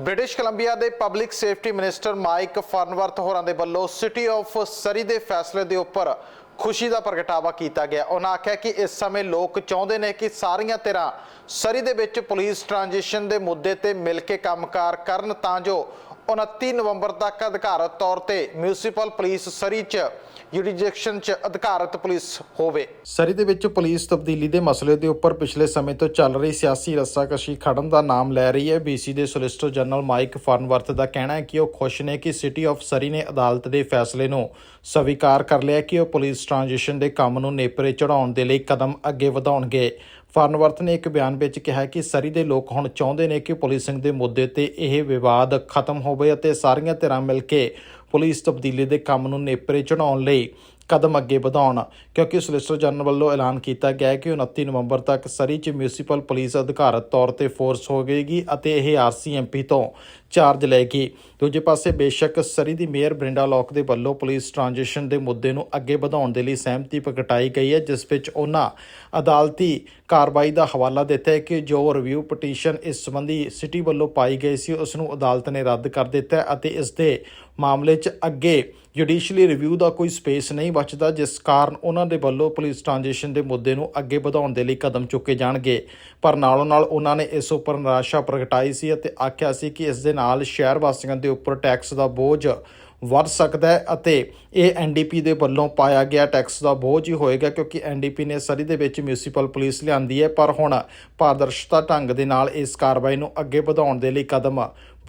British Columbia ਦੇ public safety minister Mike Farnworth ਹੋਰਾਂ ਦੇ ਵੱਲੋਂ ਸਿਟੀ ਆਫ ਸਰੀ ਦੇ ਫੈਸਲੇ ਦੇ ਉੱਪਰ ਖੁਸ਼ੀ ਦਾ ਪ੍ਰਗਟਾਵਾ ਕੀਤਾ ਗਿਆ। ਉਹਨਾਂ ਆਖਿਆ ਕਿ ਇਸ ਸਮੇਂ ਲੋਕ ਚਾਹੁੰਦੇ ਨੇ ਕਿ ਸਾਰੀਆਂ ਧਿਰਾਂ ਸਰੀ ਦੇ ਵਿੱਚ ਪੁਲਿਸ ਟ੍ਰਾਂਜੀਸ਼ਨ ਦੇ ਮੁੱਦੇ ਤੇ ਮਿਲ ਕੇ ਕੰਮਕਾਰ ਕਰਨ ਤਾਂ ਜੋ 29 ਨਵੰਬਰ ਤੱਕ ਅਧਿਕਾਰਤ ਤੌਰ ਤੇ ਮਿਊਨਿਸਪਲ ਪੁਲਿਸ ਸਰੀ 'ਚ ਜੁਡੀਜੈਕਸ਼ਨ 'ਚ ਅਧਿਕਾਰਤ ਪੁਲਿਸ ਹੋਵੇ। ਸਰੀ ਦੇ ਵਿੱਚ ਪੁਲਿਸ ਤਬਦੀਲੀ ਦੇ ਮਸਲੇ ਦੇ ਉੱਪਰ ਪਿਛਲੇ ਸਮੇਂ ਤੋਂ ਚੱਲ ਰਹੀ ਸਿਆਸੀ ਰੱਸਾਕਸ਼ੀ ਖੜਨ ਦਾ ਨਾਮ ਲੈ ਰਹੀ ਹੈ। ਬੀਸੀ ਦੇ ਸੋਲਿਸਟਰ ਜਨਰਲ ਮਾਈਕ ਫਰਨਵਰਥ ਦਾ ਕਹਿਣਾ ਹੈ ਕਿ ਉਹ ਖੁਸ਼ ਨੇ ਕਿ ਸਿਟੀ ਆਫ ਸਰੀ ਨੇ ਅਦਾਲਤ ਦੇ ਫੈਸਲੇ ਨੂੰ ਸਵੀਕਾਰ ਕਰ ਲਿਆ ਕਿ ਉਹ ਪੁਲਿਸ ਟ੍ਰਾਂਜੀਸ਼ਨ ਦੇ ਕੰਮ ਨੂੰ ਨੇਪਰੇ ਚੜਾਉਣ ਦੇ ਲਈ ਕਦਮ ਅੱਗੇ ਵਧਾਉਣਗੇ। ਫਾਰਨਵਰਥ ਨੇ ਇੱਕ ਬਿਆਨ ਵਿੱਚ ਕਿਹਾ ਕਿ ਸਰੀ ਦੇ ਲੋਕ ਹੁਣ ਚਾਹੁੰਦੇ ਨੇ ਕਿ ਪੁਲਿਸਿੰਗ ਦੇ ਮੁੱਦੇ ਤੇ ਇਹ ਵਿਵਾਦ ਖਤਮ ਹੋਵੇ ਅਤੇ ਸਾਰੀਆਂ ਧਿਰਾਂ ਮਿਲ ਕੇ ਪੁਲਿਸ ਤਬਦੀਲੀ ਦੇ ਕੰਮ ਨੂੰ ਨੇਪਰੇ ਚੜਾਉਣ ਲਈ ਕਦਮ ਅੱਗੇ ਵਧਾਉਣ, ਕਿਉਂਕਿ ਸੋਲਿਸਟਰ ਜਨਰਲ ਵੱਲੋਂ ਐਲਾਨ ਕੀਤਾ ਗਿਆ ਹੈ ਕਿ 29 ਨਵੰਬਰ ਤੱਕ ਸਰੀ 'ਚ ਮਿਊਨਿਸਪਲ ਪੁਲਿਸ ਅਧਿਕਾਰਤ ਤੌਰ ਤੇ ਫੋਰਸ ਹੋ ਗਏਗੀ ਅਤੇ ਇਹ ਆਰਸੀਐਮਪੀ ਤੋਂ ਚਾਰਜ ਲਏਗੀ। ਦੂਜੇ ਪਾਸੇ ਬੇਸ਼ੱਕ ਸਰੀ ਦੀ ਮੇਅਰ ਬ੍ਰਿੰਡਾ ਲੋਕ ਦੇ ਵੱਲੋਂ ਪੁਲਿਸ ਟ੍ਰਾਂਜੀਸ਼ਨ ਦੇ ਮੁੱਦੇ ਨੂੰ ਅੱਗੇ ਵਧਾਉਣ ਦੇ ਲਈ ਸਹਿਮਤੀ ਪ੍ਰਗਟਾਈ ਗਈ ਹੈ, ਜਿਸ ਵਿੱਚ ਉਹਨਾਂ ਅਦਾਲਤੀ ਕਾਰਵਾਈ ਦਾ ਹਵਾਲਾ ਦਿੱਤਾ ਹੈ ਕਿ ਜੋ ਰਿਵਿਊ ਪਟੀਸ਼ਨ ਇਸ ਸੰਬੰਧੀ ਸਿਟੀ ਵੱਲੋਂ ਪਾਈ ਗਈ ਸੀ ਉਸ ਨੂੰ ਅਦਾਲਤ ਨੇ ਰੱਦ ਕਰ ਦਿੱਤਾ ਅਤੇ ਇਸ ਦੇ ਮਾਮਲੇ 'ਚ ਅੱਗੇ ਜੁਡੀਸ਼ੀਅਲੀ ਰਿਵਿਊ ਦਾ ਕੋਈ ਸਪੇਸ ਨਹੀਂ ਬਚਦਾ, ਜਿਸ ਕਾਰਨ ਉਹਨਾਂ ਦੇ ਵੱਲੋਂ ਪੁਲਿਸ ਟ੍ਰਾਂਜੀਸ਼ਨ ਦੇ ਮੁੱਦੇ ਨੂੰ ਅੱਗੇ ਵਧਾਉਣ ਦੇ ਲਈ ਕਦਮ ਚੁੱਕੇ ਜਾਣਗੇ। ਪਰ ਨਾਲੋਂ ਨਾਲ ਉਹਨਾਂ ਨੇ ਇਸ ਉੱਪਰ ਨਿਰਾਸ਼ਾ ਪ੍ਰਗਟਾਈ ਸੀ ਅਤੇ ਆਖਿਆ ਸੀ ਕਿ ਇਸ ਦੇ ਨਾਲ ਸ਼ਹਿਰ ਵਾਸੀਆਂ ਦੇ ਉੱਪਰ ਟੈਕਸ ਦਾ ਬੋਝ ਵੱਧ ਸਕਦਾ ਹੈ ਅਤੇ ਇਹ ਐਨਡੀਪੀ ਦੇ ਵੱਲੋਂ ਪਾਇਆ ਗਿਆ ਟੈਕਸ ਦਾ ਬੋਝ ਹੀ ਹੋਏਗਾ, ਕਿਉਂਕਿ ਐਨਡੀਪੀ ਨੇ ਸਰੀ ਦੇ ਵਿੱਚ ਮਿਊਨਿਸਪਲ ਪੁਲਿਸ ਲਿਆਂਦੀ ਹੈ। ਪਰ ਹੁਣ ਪਾਰਦਰਸ਼ਤਾ ਢੰਗ ਦੇ ਨਾਲ ਇਸ ਕਾਰਵਾਈ ਨੂੰ ਅੱਗੇ ਵਧਾਉਣ ਦੇ ਲਈ ਕਦਮ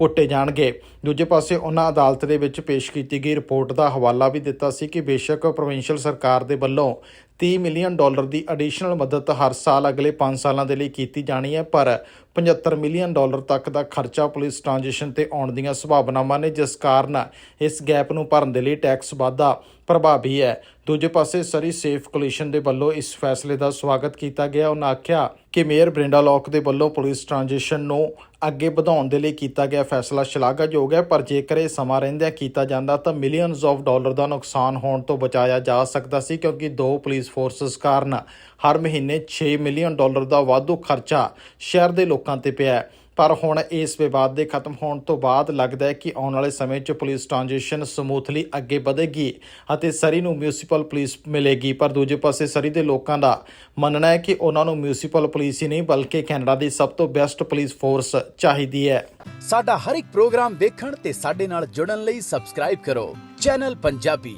ਪੁੱਟੇ ਜਾਣਗੇ। ਦੂਜੇ ਪਾਸੇ ਉਹਨਾਂ ਅਦਾਲਤ ਦੇ ਵਿੱਚ ਪੇਸ਼ ਕੀਤੀ ਗਈ ਰਿਪੋਰਟ ਦਾ ਹਵਾਲਾ ਵੀ ਦਿੱਤਾ ਸੀ ਕਿ ਬੇਸ਼ੱਕ ਪ੍ਰੋਵਿੰਸ਼ੀਅਲ ਸਰਕਾਰ ਦੇ ਵੱਲੋਂ 30 ਮਿਲੀਅਨ ਡਾਲਰ ਦੀ ਐਡੀਸ਼ਨਲ ਮਦਦ ਹਰ ਸਾਲ ਅਗਲੇ 5 ਸਾਲਾਂ ਦੇ ਲਈ ਕੀਤੀ ਜਾਣੀ ਹੈ, ਪਰ 75 ਮਿਲੀਅਨ ਡਾਲਰ ਤੱਕ ਦਾ ਖਰਚਾ ਪੁਲਿਸ ਟ੍ਰਾਂਜੀਸ਼ਨ ਤੇ ਆਉਣ ਦੀਆਂ ਸੰਭਾਵਨਾਵਾਂ ਨੇ, ਜਿਸ ਕਾਰਨ ਇਸ ਗੈਪ ਨੂੰ ਭਰਨ ਦੇ ਲਈ ਟੈਕਸ ਵਾਧਾ ਪ੍ਰਭਾਵੀ ਹੈ। ਦੂਜੇ ਪਾਸੇ ਸਰੀ ਸੇਫ ਕੋਲੀਸ਼ਨ ਦੇ ਵੱਲੋਂ ਇਸ ਫੈਸਲੇ ਦਾ ਸਵਾਗਤ ਕੀਤਾ ਗਿਆ। ਉਹਨਾਂ ਆਖਿਆ ਕਿ ਮੇਅਰ ਬ੍ਰਿੰਡਾ ਲੌਕ ਦੇ ਵੱਲੋਂ ਪੁਲਿਸ ਟ੍ਰਾਂਜੀਸ਼ਨ ਨੂੰ ਅੱਗੇ ਵਧਾਉਣ ਦੇ ਲਈ ਕੀਤਾ ਗਿਆ ਫੈਸਲਾ ਸ਼ਲਾਘਾਯੋਗ ਹੈ, ਪਰ ਜੇਕਰ ਇਹ ਸਮਾਂ ਰਹਿੰਦਿਆਂ ਕੀਤਾ ਜਾਂਦਾ ਤਾਂ ਮਿਲੀਅਨਸ ਆਫ ਡਾਲਰ ਦਾ ਨੁਕਸਾਨ ਹੋਣ ਤੋਂ ਬਚਾਇਆ ਜਾ ਸਕਦਾ ਸੀ, ਕਿਉਂਕਿ ਦੋ ਪੁਲਿਸ ਫੋਰਸਸ ਕਾਰਨ ਹਰ ਮਹੀਨੇ 6 ਮਿਲੀਅਨ ਡਾਲਰ ਦਾ ਵਾਧੂ ਖਰਚਾ ਸ਼ਹਿਰ ਦੇ ਲੋਕਾਂ ਤੇ ਪਿਆ ਹੈ। ਪਰ ਹੁਣ ਇਸ ਵਿਵਾਦ ਦੇ ਖਤਮ ਹੋਣ ਤੋਂ ਬਾਅਦ ਲੱਗਦਾ ਹੈ ਕਿ ਆਉਣ ਵਾਲੇ ਸਮੇਂ 'ਚ ਪੁਲਿਸ ਟ੍ਰਾਂਜੀਸ਼ਨ ਸਮੂਥਲੀ ਅੱਗੇ ਵਧੇਗੀ ਅਤੇ ਸਰੀ ਨੂੰ ਮਿਊਨਿਸਪਲ ਪੁਲਿਸ ਮਿਲੇਗੀ। ਪਰ ਦੂਜੇ ਪਾਸੇ ਸਰੀ ਦੇ ਲੋਕਾਂ ਦਾ ਮੰਨਣਾ ਹੈ ਕਿ ਉਹਨਾਂ ਨੂੰ ਮਿਊਨਿਸਪਲ ਪੁਲਿਸ ਹੀ ਨਹੀਂ, ਬਲਕਿ ਕੈਨੇਡਾ ਦੀ ਸਭ ਤੋਂ ਬੈਸਟ ਪੁਲਿਸ ਫੋਰਸ ਚਾਹੀਦੀ ਹੈ। ਸਾਡਾ ਹਰ ਇੱਕ ਪ੍ਰੋਗਰਾਮ ਦੇਖਣ ਤੇ ਸਾਡੇ ਨਾਲ ਜੁੜਨ ਲਈ ਸਬਸਕ੍ਰਾਈਬ ਕਰੋ। ਚੈਨਲ ਪੰਜਾਬੀ